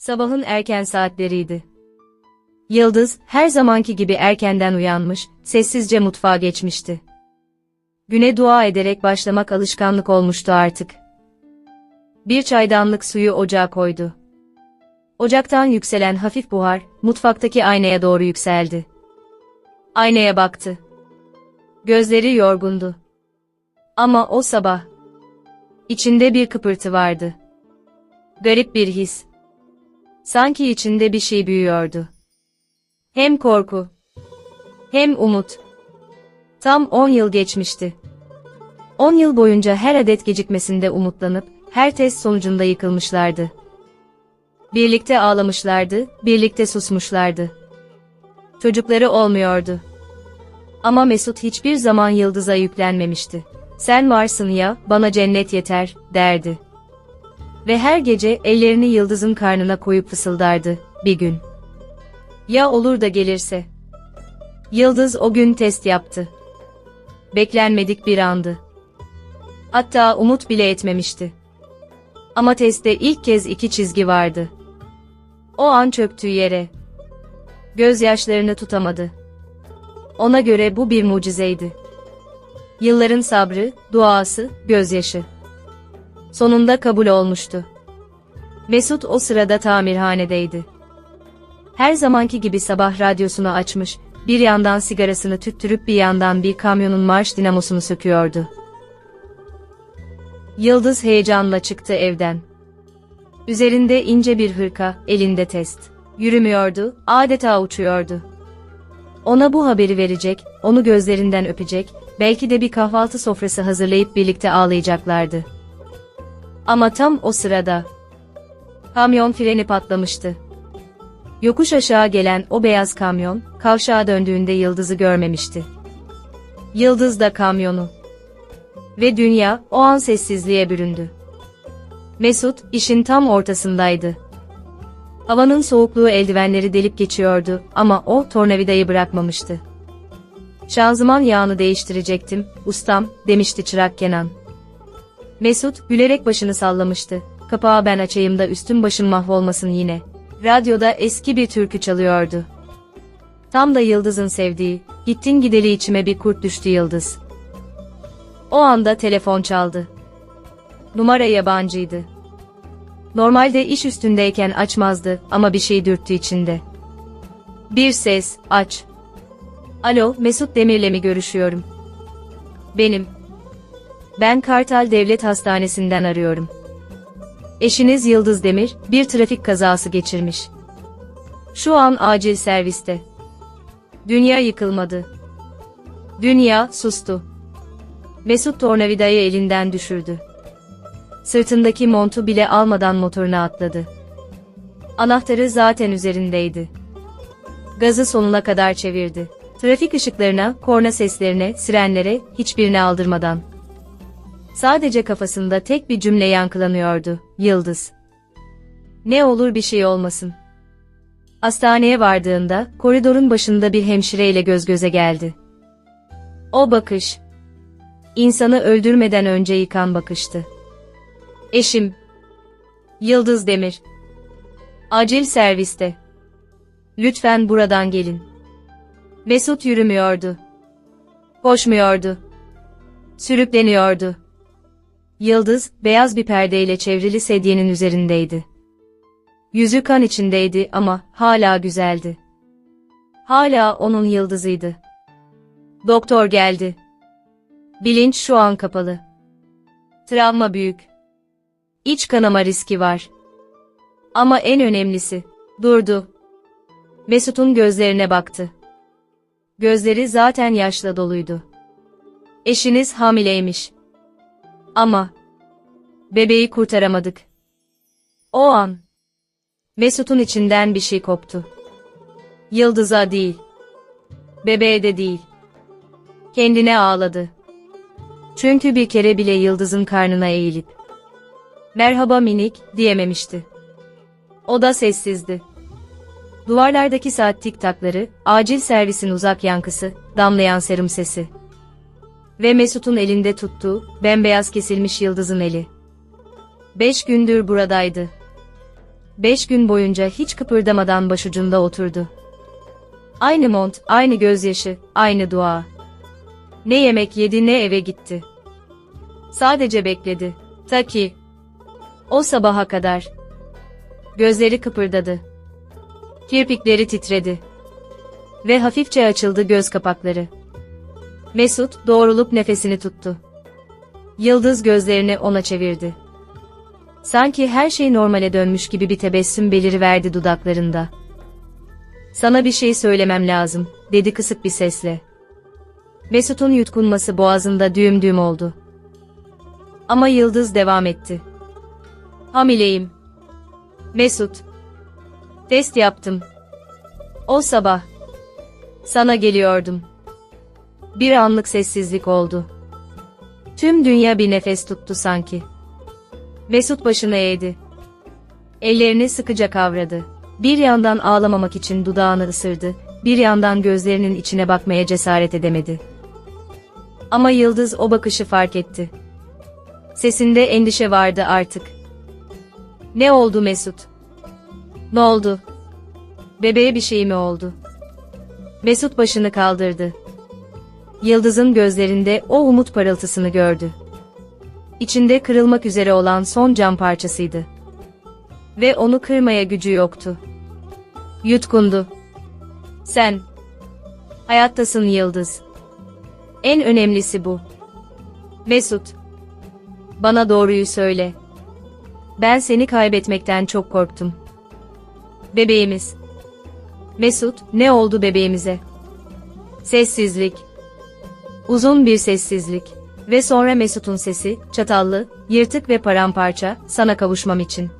Sabahın erken saatleriydi. Yıldız, her zamanki gibi erkenden uyanmış, sessizce mutfağa geçmişti. Güne dua ederek başlamak alışkanlık olmuştu artık. Bir çaydanlık suyu ocağa koydu. Ocaktan yükselen hafif buhar, mutfaktaki aynaya doğru yükseldi. Aynaya baktı. Gözleri yorgundu. Ama o sabah, içinde bir kıpırtı vardı. Garip bir his. Sanki içinde bir şey büyüyordu. Hem korku, hem umut. Tam 10 yıl geçmişti. 10 yıl boyunca her adet gecikmesinde umutlanıp, her test sonucunda yıkılmışlardı. Birlikte ağlamışlardı, birlikte susmuşlardı. Çocukları olmuyordu. Ama Mesut hiçbir zaman Yıldız'a yüklenmemişti. Sen varsın ya, bana cennet yeter, derdi. Ve her gece ellerini Yıldız'ın karnına koyup fısıldardı, bir gün. Ya olur da gelirse? Yıldız o gün test yaptı. Beklenmedik bir andı. Hatta umut bile etmemişti. Ama testte ilk kez iki çizgi vardı. O an çöktüğü yere. Gözyaşlarını tutamadı. Ona göre bu bir mucizeydi. Yılların sabrı, duası, gözyaşı. Sonunda kabul olmuştu. Mesut o sırada tamirhanedeydi. Her zamanki gibi sabah radyosunu açmış, bir yandan sigarasını tüttürüp bir yandan bir kamyonun marş dinamosunu söküyordu. Yıldız heyecanla çıktı evden. Üzerinde ince bir hırka, elinde test. Yürümüyordu, adeta uçuyordu. Ona bu haberi verecek, onu gözlerinden öpecek, belki de bir kahvaltı sofrası hazırlayıp birlikte ağlayacaklardı. Ama tam o sırada kamyon freni patlamıştı. Yokuş aşağı gelen o beyaz kamyon, kavşağa döndüğünde Yıldız'ı görmemişti. Yıldız da kamyonu. Ve dünya o an sessizliğe büründü. Mesut, işin tam ortasındaydı. Havanın soğukluğu eldivenleri delip geçiyordu ama o tornavidayı bırakmamıştı. Şanzıman yağını değiştirecektim, ustam, demişti çırak Kenan. Mesut, gülerek başını sallamıştı. Kapağı ben açayım da üstüm başım mahvolmasın yine. Radyoda eski bir türkü çalıyordu. Tam da Yıldız'ın sevdiği, gittin gideli içime bir kurt düştü Yıldız. O anda telefon çaldı. Numara yabancıydı. Normalde iş üstündeyken açmazdı ama bir şey dürttü içinde. Bir ses, aç. Alo, Mesut Demir'le mi görüşüyorum? Benim. Ben Kartal Devlet Hastanesi'nden arıyorum. Eşiniz Yıldız Demir, bir trafik kazası geçirmiş. Şu an acil serviste. Dünya yıkılmadı. Dünya sustu. Mesut tornavidayı elinden düşürdü. Sırtındaki montu bile almadan motoruna atladı. Anahtarı zaten üzerindeydi. Gazı sonuna kadar çevirdi. Trafik ışıklarına, korna seslerine, sirenlere, hiçbirine aldırmadan. Sadece kafasında tek bir cümle yankılanıyordu. Yıldız. Ne olur bir şey olmasın. Hastaneye vardığında, koridorun başında bir hemşireyle göz göze geldi. O bakış. insanı öldürmeden önce yıkan bakıştı. Eşim. Yıldız Demir. Acil serviste. Lütfen buradan gelin. Mesut yürümüyordu. Koşmuyordu. Sürükleniyordu. Yıldız, beyaz bir perdeyle çevrili sedyenin üzerindeydi. Yüzü kan içindeydi ama hala güzeldi. Hala onun yıldızıydı. Doktor geldi. Bilinç şu an kapalı. Travma büyük. İç kanama riski var. Ama en önemlisi, durdu. Mesut'un gözlerine baktı. Gözleri zaten yaşla doluydu. Eşiniz hamileymiş. Ama bebeği kurtaramadık. O an Mesut'un içinden bir şey koptu. Yıldız'a değil. Bebeğe de değil. Kendine ağladı. Çünkü bir kere bile Yıldız'ın karnına eğilip merhaba minik diyememişti. O da sessizdi. Duvarlardaki saat tiktakları, acil servisin uzak yankısı, damlayan serum sesi. Ve Mesut'un elinde tuttuğu, bembeyaz kesilmiş yıldızın eli. Beş gündür buradaydı. beş gün boyunca hiç kıpırdamadan başucunda oturdu. Aynı mont, aynı gözyaşı, aynı dua. Ne yemek yedi ne eve gitti. Sadece bekledi. Ta ki. O sabaha kadar. Gözleri kıpırdadı. Kirpikleri titredi. Ve hafifçe açıldı göz kapakları. Mesut doğrulup nefesini tuttu. Yıldız gözlerini ona çevirdi. Sanki her şey normale dönmüş gibi bir tebessüm beliriverdi dudaklarında. Sana bir şey söylemem lazım, dedi kısık bir sesle. Mesut'un yutkunması boğazında düğüm düğüm oldu. Ama Yıldız devam etti. Hamileyim. Mesut. Test yaptım. O sabah. Sana geliyordum. Bir anlık sessizlik oldu. Tüm dünya bir nefes tuttu sanki. Mesut başını eğdi. Ellerini sıkıca kavradı. Bir yandan ağlamamak için dudağını ısırdı, bir yandan gözlerinin içine bakmaya cesaret edemedi. Ama Yıldız o bakışı fark etti. Sesinde endişe vardı artık. Ne oldu Mesut? Ne oldu? Bebeğe bir şey mi oldu? Mesut başını kaldırdı. Yıldız'ın gözlerinde o umut parıltısını gördü. İçinde kırılmak üzere olan son cam parçasıydı. Ve onu kırmaya gücü yoktu. Yutkundu. Sen. Hayattasın Yıldız. En önemlisi bu. Mesut. Bana doğruyu söyle. Ben seni kaybetmekten çok korktum. Bebeğimiz. Mesut, ne oldu bebeğimize? Sessizlik. Uzun bir sessizlik. Ve sonra Mesut'un sesi, çatallı, yırtık ve paramparça, sana kavuşmam için.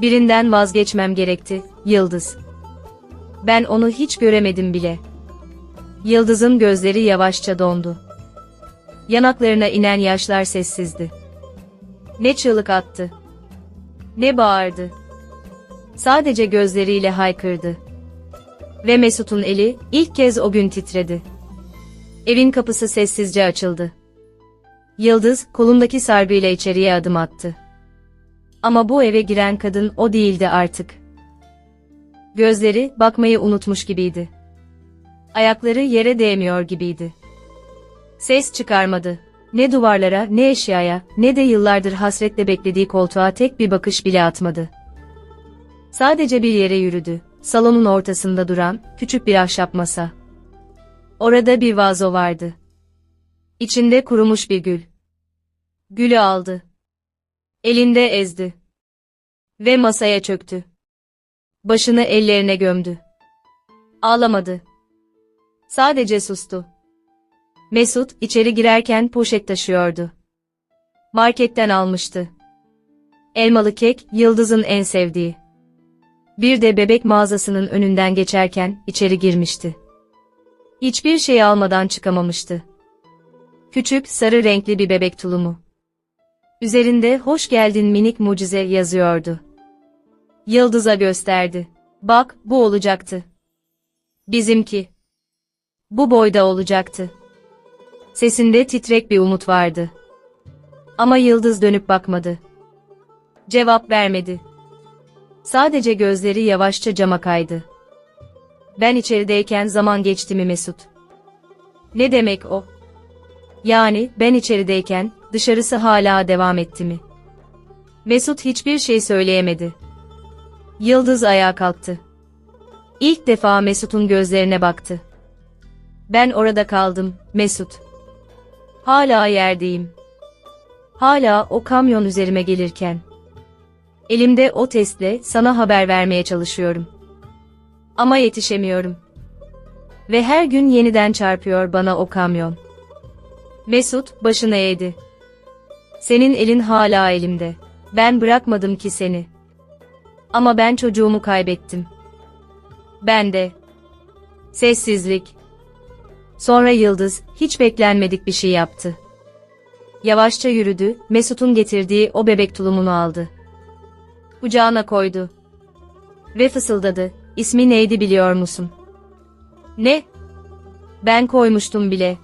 Birinden vazgeçmem gerekti, Yıldız. Ben onu hiç göremedim bile. Yıldız'ın gözleri yavaşça dondu. Yanaklarına inen yaşlar sessizdi. Ne çığlık attı. Ne bağırdı. Sadece gözleriyle haykırdı. Ve Mesut'un eli ilk kez o gün titredi. Evin kapısı sessizce açıldı. Yıldız kolundaki sargıyla içeriye adım attı. Ama bu eve giren kadın o değildi artık. Gözleri bakmayı unutmuş gibiydi. Ayakları yere değmiyor gibiydi. Ses çıkarmadı. Ne duvarlara, ne eşyaya, ne de yıllardır hasretle beklediği koltuğa tek bir bakış bile atmadı. Sadece bir yere yürüdü. Salonun ortasında duran küçük bir ahşap masa. Orada bir vazo vardı. İçinde kurumuş bir gül. Gülü aldı. Elinde ezdi. Ve masaya çöktü. Başını ellerine gömdü. Ağlamadı. Sadece sustu. Mesut içeri girerken poşet taşıyordu. Marketten almıştı. Elmalı kek, Yıldız'ın en sevdiği. Bir de bebek mağazasının önünden geçerken içeri girmişti. Hiçbir şey almadan çıkamamıştı. Küçük, sarı renkli bir bebek tulumu. Üzerinde hoş geldin minik mucize yazıyordu. Yıldız'a gösterdi. Bak, bu olacaktı. Bizimki. Bu boyda olacaktı. Sesinde titrek bir umut vardı. Ama Yıldız dönüp bakmadı. Cevap vermedi. Sadece gözleri yavaşça cama kaydı. Ben içerideyken zaman geçti mi Mesut? Ne demek o? Yani ben içerideyken dışarısı hala devam etti mi? Mesut hiçbir şey söyleyemedi. Yıldız ayağa kalktı. İlk defa Mesut'un gözlerine baktı. Ben orada kaldım, Mesut. Hala yerdeyim. Hala o kamyon üzerime gelirken. Elimde o testle sana haber vermeye çalışıyorum. Ama yetişemiyorum. Ve her gün yeniden çarpıyor bana o kamyon. Mesut başını eğdi. Senin elin hala elimde. Ben bırakmadım ki seni. Ama ben çocuğumu kaybettim. Ben de. Sessizlik. Sonra Yıldız hiç beklenmedik bir şey yaptı. Yavaşça yürüdü, Mesut'un getirdiği o bebek tulumunu aldı. Kucağına koydu. Ve fısıldadı, ismi neydi biliyor musun? Ne? Ben koymuştum bile.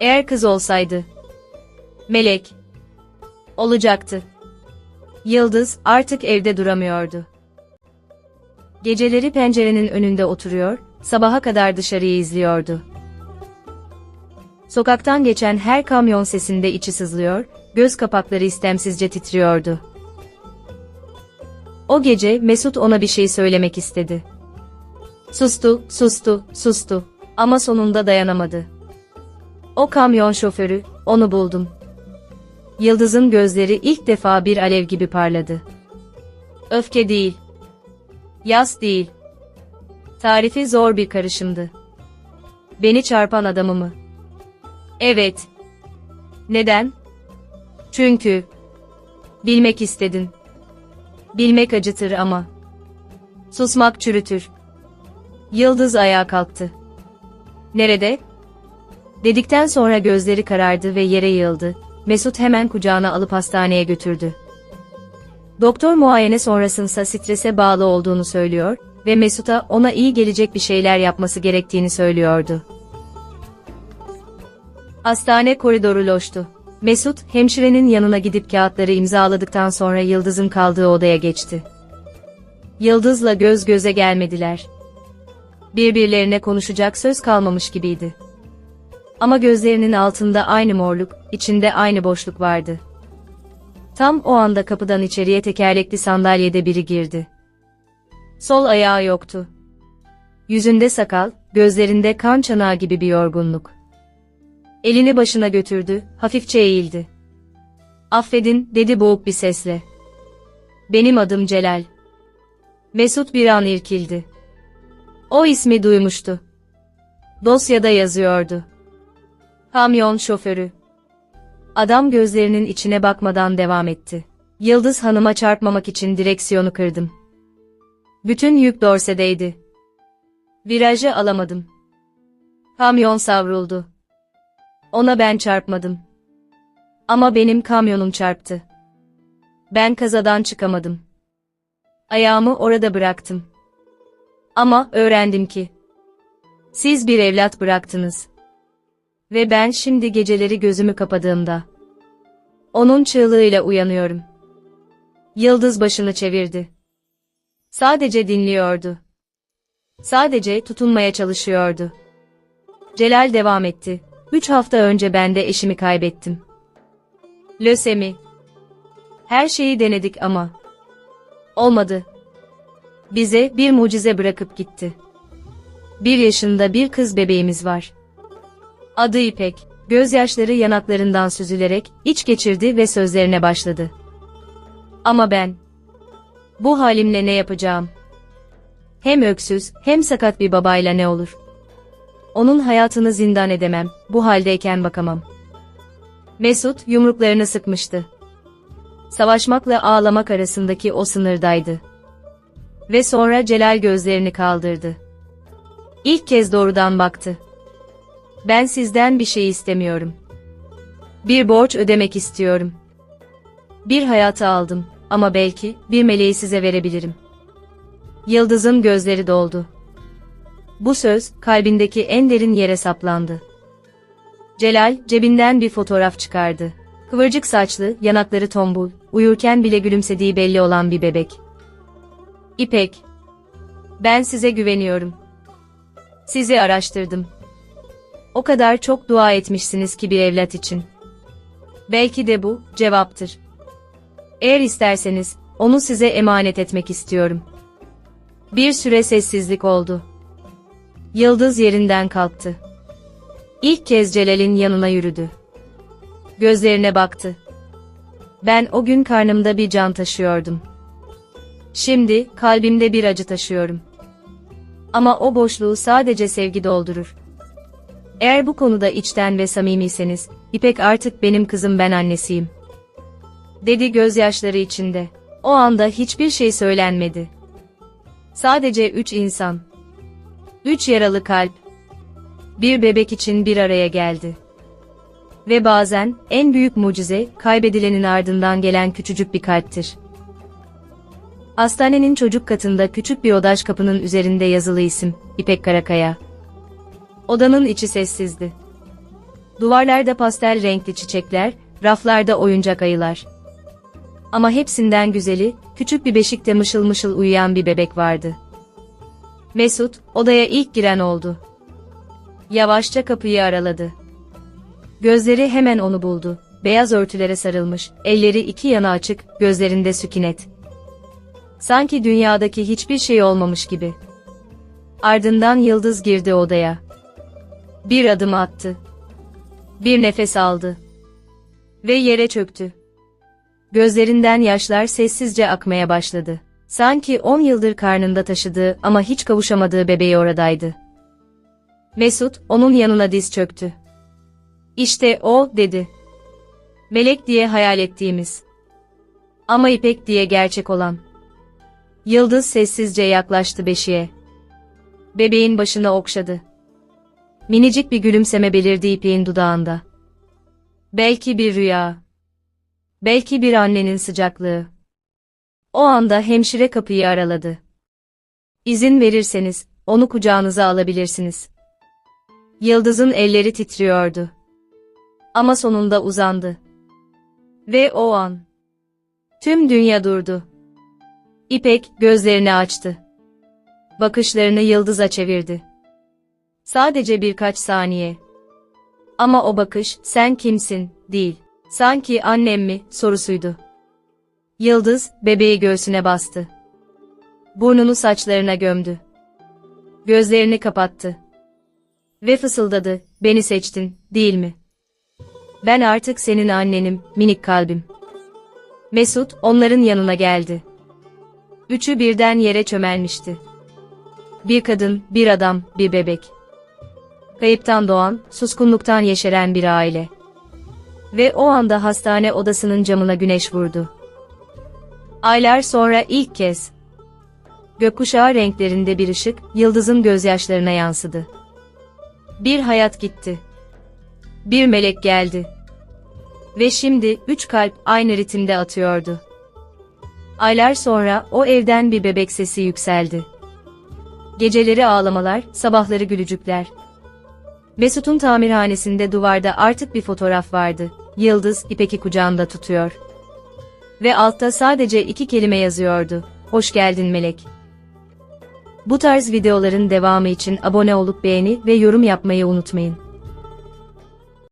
Eğer kız olsaydı. Melek. Olacaktı. Yıldız artık evde duramıyordu. Geceleri pencerenin önünde oturuyor, sabaha kadar dışarıyı izliyordu. Sokaktan geçen her kamyon sesinde içi sızlıyor, göz kapakları istemsizce titriyordu. O gece Mesut ona bir şey söylemek istedi. Sustu, sustu, sustu ama sonunda dayanamadı. O kamyon şoförü, onu buldum. Yıldız'ın gözleri ilk defa bir alev gibi parladı. Öfke değil. Yas değil. Tarifi zor bir karışımdı. Beni çarpan adamı mı? Evet. Neden? Çünkü bilmek istedin. Bilmek acıtır ama susmak çürütür. Yıldız ayağa kalktı. Nerede? Dedikten sonra gözleri karardı ve yere yığıldı. Mesut hemen kucağına alıp hastaneye götürdü. Doktor muayene sonrasında strese bağlı olduğunu söylüyor ve Mesut'a ona iyi gelecek bir şeyler yapması gerektiğini söylüyordu. Hastane koridoru loştu. Mesut, hemşirenin yanına gidip kağıtları imzaladıktan sonra Yıldız'ın kaldığı odaya geçti. Yıldız'la göz göze gelmediler. Birbirlerine konuşacak söz kalmamış gibiydi. Ama gözlerinin altında aynı morluk, içinde aynı boşluk vardı. Tam o anda kapıdan içeriye tekerlekli sandalyede biri girdi. Sol ayağı yoktu. Yüzünde sakal, gözlerinde kan çanağı gibi bir yorgunluk. Elini başına götürdü, hafifçe eğildi. Affedin, dedi boğuk bir sesle. Benim adım Celal. Mesut bir an irkildi. O ismi duymuştu. Dosyada yazıyordu. Kamyon şoförü. Adam gözlerinin içine bakmadan devam etti. Yıldız Hanım'a çarpmamak için direksiyonu kırdım. Bütün yük dorsedeydi. Virajı alamadım. Kamyon savruldu. Ona ben çarpmadım. Ama benim kamyonum çarptı. Ben kazadan çıkamadım. Ayağımı orada bıraktım. Ama öğrendim ki siz bir evlat bıraktınız. Ve ben şimdi geceleri gözümü kapadığımda onun çığlığıyla uyanıyorum. Yıldız başını çevirdi. Sadece dinliyordu. Sadece tutunmaya çalışıyordu. Celal devam etti. Üç hafta önce ben de eşimi kaybettim. Lösemi. Her şeyi denedik ama. Olmadı. Bize bir mucize bırakıp gitti. Bir yaşında bir kız bebeğimiz var. Adı İpek. Gözyaşları yanaklarından süzülerek iç geçirdi ve sözlerine başladı. Ama ben bu halimle ne yapacağım? Hem öksüz, hem sakat bir babayla ne olur? Onun hayatını zindan edemem, bu haldeyken bakamam. Mesut yumruklarını sıkmıştı. Savaşmakla ağlamak arasındaki o sınırdaydı. Ve sonra Celal gözlerini kaldırdı. İlk kez doğrudan baktı. Ben sizden bir şey istemiyorum. Bir borç ödemek istiyorum. Bir hayatı aldım ama belki bir meleği size verebilirim. Yıldız'ın gözleri doldu. Bu söz kalbindeki en derin yere saplandı. Celal cebinden bir fotoğraf çıkardı. Kıvırcık saçlı, yanakları tombul, uyurken bile gülümsediği belli olan bir bebek. İpek. Ben size güveniyorum. Sizi araştırdım. O kadar çok dua etmişsiniz ki bir evlat için. Belki de bu cevaptır. Eğer isterseniz onu size emanet etmek istiyorum. Bir süre sessizlik oldu. Yıldız yerinden kalktı. İlk kez Celal'in yanına yürüdü. Gözlerine baktı. Ben o gün karnımda bir can taşıyordum. Şimdi kalbimde bir acı taşıyorum. Ama o boşluğu sadece sevgi doldurur. Eğer bu konuda içten ve samimiyseniz, İpek artık benim kızım ben annesiyim. Dedi gözyaşları içinde. O anda hiçbir şey söylenmedi. Sadece üç insan. Üç yaralı kalp. Bir bebek için bir araya geldi. Ve bazen, en büyük mucize, kaybedilenin ardından gelen küçücük bir kalptir. Hastanenin çocuk katında küçük bir odaş kapının üzerinde yazılı isim, İpek Karakaya. Odanın içi sessizdi. Duvarlarda pastel renkli çiçekler, raflarda oyuncak ayılar. Ama hepsinden güzeli, küçük bir beşikte mışıl mışıl uyuyan bir bebek vardı. Mesut, odaya ilk giren oldu. Yavaşça kapıyı araladı. Gözleri hemen onu buldu. Beyaz örtülere sarılmış, elleri iki yana açık, gözlerinde sükunet. Sanki dünyadaki hiçbir şey olmamış gibi. Ardından Yıldız girdi odaya. Bir adım attı. Bir nefes aldı. Ve yere çöktü. Gözlerinden yaşlar sessizce akmaya başladı. Sanki 10 yıldır karnında taşıdığı ama hiç kavuşamadığı bebeği oradaydı. Mesut, onun yanına diz çöktü. İşte o, dedi. Melek diye hayal ettiğimiz. Ama İpek diye gerçek olan. Yıldız sessizce yaklaştı beşiğe. Bebeğin başını okşadı. Minicik bir gülümseme belirdi İpek'in dudağında. Belki bir rüya. Belki bir annenin sıcaklığı. O anda hemşire kapıyı araladı. İzin verirseniz, onu kucağınıza alabilirsiniz. Yıldız'ın elleri titriyordu. Ama sonunda uzandı. Ve o an. Tüm dünya durdu. İpek gözlerini açtı. Bakışlarını Yıldız'a çevirdi. Sadece birkaç saniye. Ama o bakış, sen kimsin, değil. Sanki annem mi, sorusuydu. Yıldız, bebeği göğsüne bastı. Burnunu saçlarına gömdü. Gözlerini kapattı. Ve fısıldadı, beni seçtin, değil mi? Ben artık senin annenim, minik kalbim. Mesut, onların yanına geldi. Üçü birden yere çömelmişti. Bir kadın, bir adam, bir bebek. Kayıptan doğan, suskunluktan yeşeren bir aile. Ve o anda hastane odasının camına güneş vurdu. Aylar sonra ilk kez gökkuşağı renklerinde bir ışık yıldızın gözyaşlarına yansıdı. Bir hayat gitti. Bir melek geldi. Ve şimdi üç kalp aynı ritimde atıyordu. Aylar sonra o evden bir bebek sesi yükseldi. Geceleri ağlamalar, sabahları gülücükler. Mesut'un tamirhanesinde duvarda artık bir fotoğraf vardı. Yıldız, İpek'i kucağında tutuyor. Ve altta sadece iki kelime yazıyordu. Hoş geldin melek. Bu tarz videoların devamı için abone olup beğeni ve yorum yapmayı unutmayın.